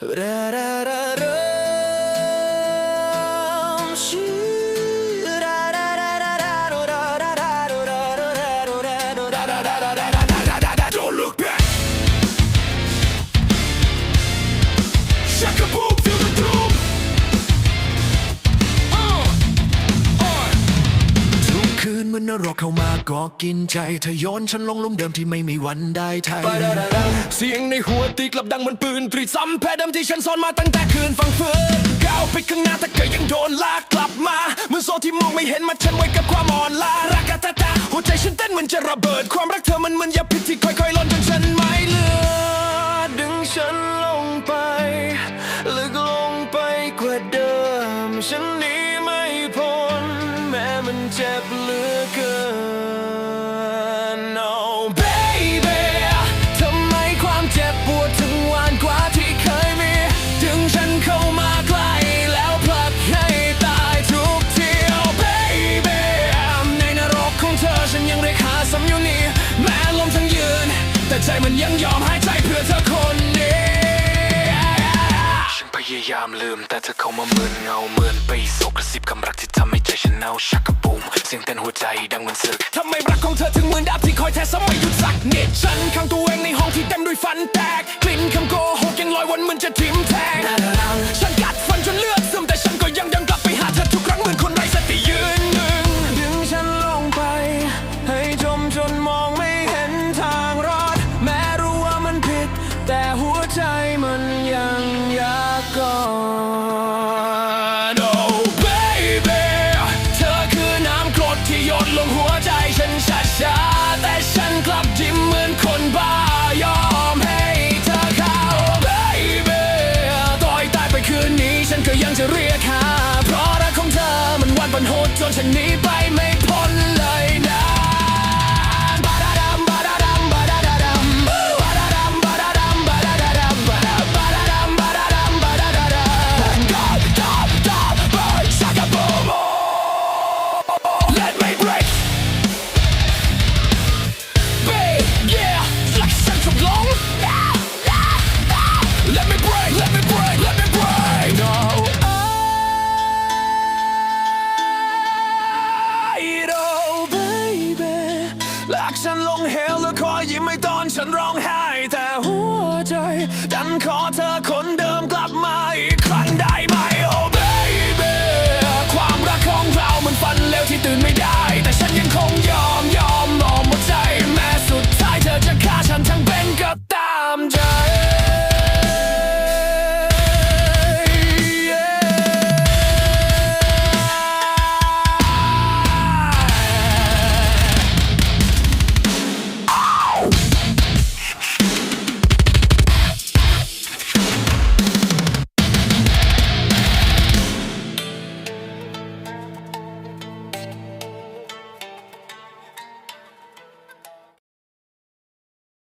ra ra ra รกเข้ามาก็กินใจเธอโยนฉันลงลุมเดิมที่ไม่มีวันได้ไทยเสียงในหัวตีกลับดังเหมันปืนตรีซ้ำแพ้เดิมที่ฉันซ่อนมาตั้งแต่คืนฟังเฟืนก้าวไปข้างหน้าแต่ก็ยังโดนลากกลับมาเหมือนโซ่ที่มองไม่เห็นมาฉันไว้กับความอ่อนล้ารักกะตาตาหัวใจฉันเต้นเหมือนจะระเบิด ความรักเธอมันเหมือนยาพิษที่ค่อยๆล่นจนฉันไม่เหลือดึงฉันลงไปลึกลงไปกว่าเดิมฉันนี่ เจ็บเหลือเกิน Oh baby ทำไมความเจ็บปวดถึงหวานกว่าที่เคยมี ดึงฉันเข้ามาใกล้แล้วผลักให้ตายทุกที Oh baby ในนรกของเธอฉันยังได้ขาซ้ำอยู่นี่ แม้ลมทั้งยืน แต่ใจมันยังยอมหายใจเพื่อเธอคน ยายามลืม แต่เธอเข้ามาเหมือนเงาเหมือนไปโศกกระซิบคำรักที่ทำให้ใจฉันหนาชักกระปุ่มเสียงเต้นหัวใจดังเหมือนศึกทำไมรักของเธอถึงเหมือนดาบที่คอยแทงซ้ำไม่หยุดสักนิดฉันขังตัวเองในห้องที่เต็มด้วยฟันแตกกลิ่นคำโกหกยังลอยวนเหมือนจะทิ่มแทงฉันกัดฟันจนเลือดซึมแต่ฉันก็ยังเดินกลับไปหาเธอทุกครั้งเหมือนคนไร้สติยืนหนึ่งดึงฉันลงไป ให้จมจนมองไม่เห็นทางรอด แม้รู้ว่ามันผิด แต่หัวใจมัน จนฉันหนีไปไม่ ฉันร้องไห้แต่หัวใจดันขอเธอคนเดิ